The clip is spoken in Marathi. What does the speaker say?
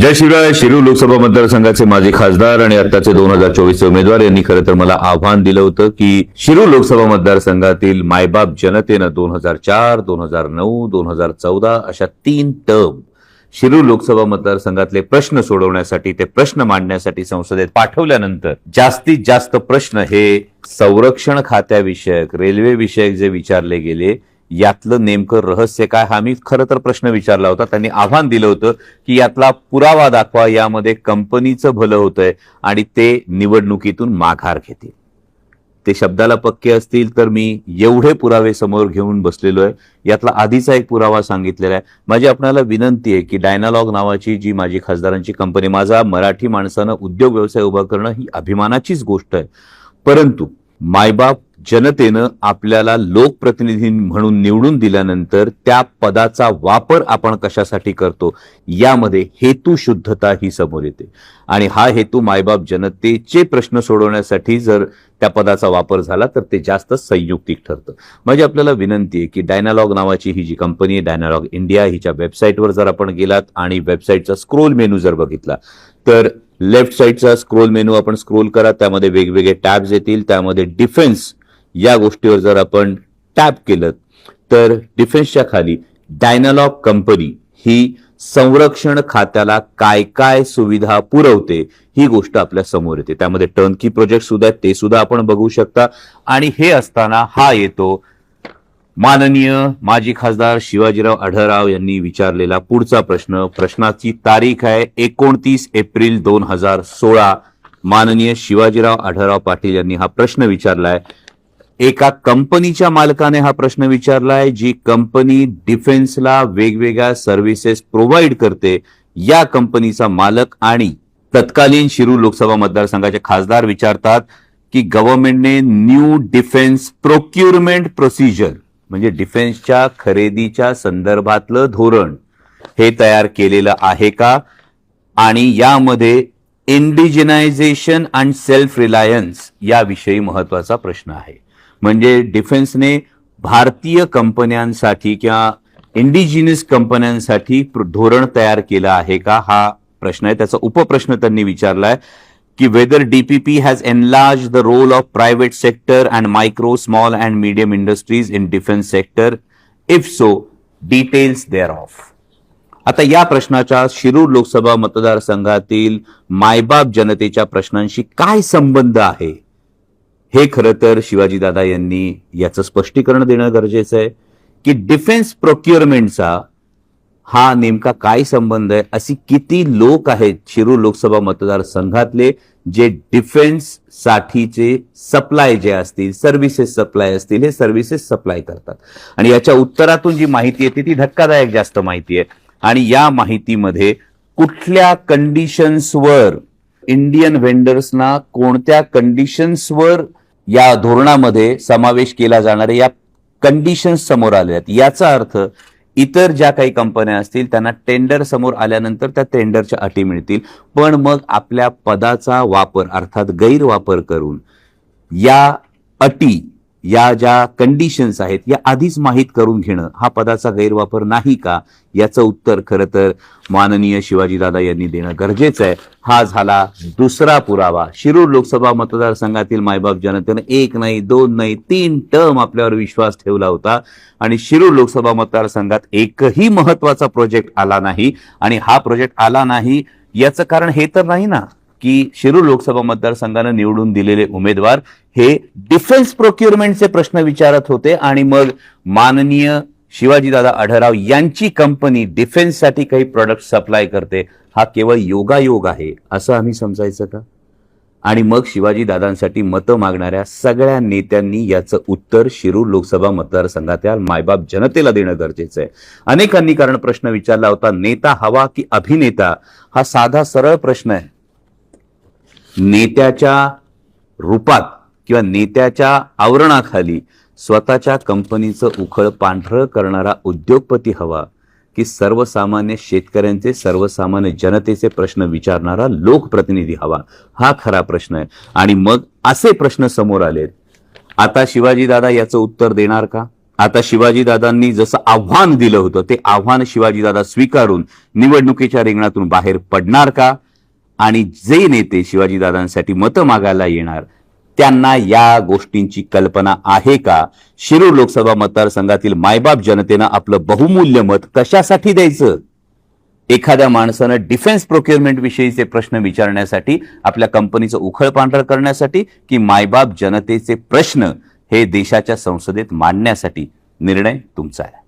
जय शिवराय शिरूर लोकसभा मतदारसंघाचे माजी खासदार आणि आताचे दोन हजार चोवीसचे उमेदवार यांनी खरं तर मला आव्हान दिलं होतं की शिरूर लोकसभा मतदारसंघातील मायबाप जनतेनं दोन हजार चार दोन हजार नऊ दोन हजार चौदा अशा तीन टर्म शिरूर लोकसभा मतदारसंघातले प्रश्न सोडवण्यासाठी ते प्रश्न मांडण्यासाठी संसदेत पाठवल्यानंतर जास्तीत जास्त प्रश्न हे संरक्षण खात्याविषयक रेल्वे विषयक जे विचारले गेले यातलं नेमकं रहस्य काय? हा मी खरं तर प्रश्न विचारला होता. त्यांनी आव्हान दिलं होतं की यातला पुरावा दाखवा यामध्ये कंपनीचं भलं होतंय आणि ते निवडणुकीतून माघार घेतील. ते शब्दाला पक्के असतील तर मी एवढे पुरावे समोर घेऊन बसलेलो आहे. यातला आधीचा एक पुरावा सांगितलेला आहे. माझी आपल्याला विनंती आहे की डायनालॉग नावाची जी माझी खासदारांची कंपनी माझा मराठी माणसानं उद्योग व्यवसाय उभा करणं ही अभिमानाचीच गोष्ट आहे. परंतु मायबाप जनतेनं आपल्याला लोकप्रतिनिधी म्हणून निवडून दिल्यानंतर त्या पदाचा वापर आपण कशासाठी करतो यामध्ये हेतू शुद्धता ही समोर येते. आणि हा हेतू मायबाप जनतेचे प्रश्न सोडवण्यासाठी जर त्या पदाचा वापर झाला तर ते जास्त संयुक्तिक ठरतं. म्हणजे आपल्याला विनंती आहे की डायनालॉग नावाची ही जी कंपनी आहे डायनालॉग इंडिया हिच्या वेबसाईटवर जर आपण गेलात आणि वेबसाईटचा स्क्रोल मेनू जर बघितला तर लेफ्ट साईडचा स्क्रोल मेनू आपण स्क्रोल करा त्यामध्ये वेगवेगळे टॅब्स येतील त्यामध्ये डिफेन्स या गोष्टीवर जर आपण टॅप केलं तर डिफेन्सच्या खाली डायनालॉग कंपनी ही संरक्षण खात्याला काय काय सुविधा पुरवते ही गोष्ट आपल्यासमोर येते. त्यामध्ये टर्नकी प्रोजेक्ट सुद्धा आहेत ते सुद्धा आपण बघू शकता. आणि हे असताना हा येतो माननीय माजी खासदार शिवाजीराव आढळराव यांनी विचारलेला पुढचा प्रश्न प्रश्नाची तारीख आहे एकोणतीस एप्रिल दोन हजार सोळा. माननीय शिवाजीराव आढळराव पाटील यांनी हा प्रश्न विचारलाय. एका कंपनीच्या मालकाने हा प्रश्न विचारलाय जी कंपनी डिफेन्सला वेगवेगळ्या सर्व्हिसेस प्रोव्हाइड करते. या कंपनीचा मालक आणि तत्कालीन शिरू लोकसभा मतदारसंघाचे खासदार विचारतात की गव्हर्नमेंटने न्यू डिफेन्स प्रोक्युरमेंट प्रोसिजर म्हणजे डिफेन्सच्या खरेदीच्या संदर्भातलं धोरण हे तयार केलेलं आहे का? आणि यामध्ये इंडिजिनायझेशन अँड सेल्फ रिलायन्स याविषयी महत्त्वाचा प्रश्न आहे. म्हणजे डिफेन्सने भारतीय कंपन्यांसाठी किंवा इंडिजिनियस कंपन्यांसाठी धोरण तयार केलं आहे का? हा प्रश्न आहे. त्याचा उपप्रश्न त्यांनी विचारलाय. की whether DPP has enlarge the role of private sector and micro small and medium industries in defence sector if so details thereof आता या प्रश्नाच्या शिरूर लोकसभा मतदारसंघातील मायबाप जनतेच्या प्रश्नांशी काय संबंध आहे? हे खरं तर शिवाजीदादा यांनी याचं स्पष्टीकरण देणं गरजेचं आहे की डिफेन्स प्रोक्युअरमेंटचा हा नेमका काय संबंध आहे? अशी किती लोक आहेत शिरूर लोकसभा मतदारसंघातले जे डिफेन्स साठीचे सप्लाय जे असतील सर्व्हिसेस सप्लाय असतील हे सर्व्हिसेस सप्लाय करतात. आणि याच्या उत्तरातून जी माहिती येते ती धक्कादायक जास्त माहिती आहे. आणि या माहितीमध्ये कुठल्या कंडिशन्सवर इंडियन व्हेंडर्सना कोणत्या कंडिशन्सवर या धोरणामध्ये समावेश केला जाणार या कंडिशन्स समोर आल्या आहेत. याचा अर्थ इतर ज्या काही कंपन्या असतील त्यांना टेंडर समोर आल्यानंतर त्या टेंडरच्या अटी मिळतील. पण मग आपल्या पदाचा वापर अर्थात गैरवापर करून या अटी या ज्या कंडिशन्स आहेत या आधीच माहीत करून घेणं हा पदाचा गैरवापर नाही का? याचं उत्तर खरं तर माननीय शिवाजीदादा यांनी देणं गरजेचं आहे. हा झाला दुसरा पुरावा. शिरूर लोकसभा मतदारसंघातील मायबाप जनतेनं एक नाही दोन नाही तीन टर्म आपल्यावर विश्वास ठेवला होता आणि शिरूर लोकसभा मतदारसंघात एकही महत्त्वाचा प्रोजेक्ट आला नाही आणि हा प्रोजेक्ट आला नाही याचं कारण हे तर नाही ना. की शिरूर लोकसभा मतदारसंघानं निवडून दिलेले उमेदवार हे डिफेन्स प्रोक्युरमेंटचे प्रश्न विचारत होते आणि मग माननीय शिवाजीदादा आढळराव यांची कंपनी डिफेन्ससाठी काही प्रोडक्ट सप्लाय करते. हा केवळ योगायोग आहे असं आम्ही समजायचं का? आणि मग शिवाजी दादांसाठी मतं मागणाऱ्या सगळ्या नेत्यांनी याचं उत्तर शिरूर लोकसभा मतदारसंघातल्या मायबाप जनतेला देणं गरजेचं आहे. अनेकांनी कारण प्रश्न विचारला होता नेता हवा की अभिनेता? हा साधा सरळ प्रश्न आहे. नेत्याच्या रूपात किंवा नेत्याच्या आवरणाखाली स्वतःच्या कंपनीचं उखळ पांढरं करणारा उद्योगपती हवा की सर्वसामान्य शेतकऱ्यांचे सर्वसामान्य जनतेचे प्रश्न विचारणारा लोकप्रतिनिधी हवा. हा खरा प्रश्न आहे. आणि मग असे प्रश्न समोर आलेत. आता शिवाजीदादा याचं उत्तर देणार का? आता शिवाजीदादांनी जसं आव्हान दिलं होतं ते आव्हान शिवाजीदादा स्वीकारून निवडणुकीच्या रिंगणातून बाहेर पडणार का? आणि जे नेते शिवाजीदादांसाठी मतं मागायला येणार त्यांना या गोष्टींची कल्पना आहे का? शिरूर लोकसभा मतदारसंघातील मायबाप जनतेनं आपलं बहुमूल्य मत कशासाठी द्यायचं? एखाद्या माणसानं डिफेन्स प्रोक्युअरमेंट विषयीचे प्रश्न विचारण्यासाठी आपल्या कंपनीचं उखळ पांढर करण्यासाठी की मायबाप जनतेचे प्रश्न हे देशाच्या संसदेत मांडण्यासाठी? निर्णय तुमचा आहे.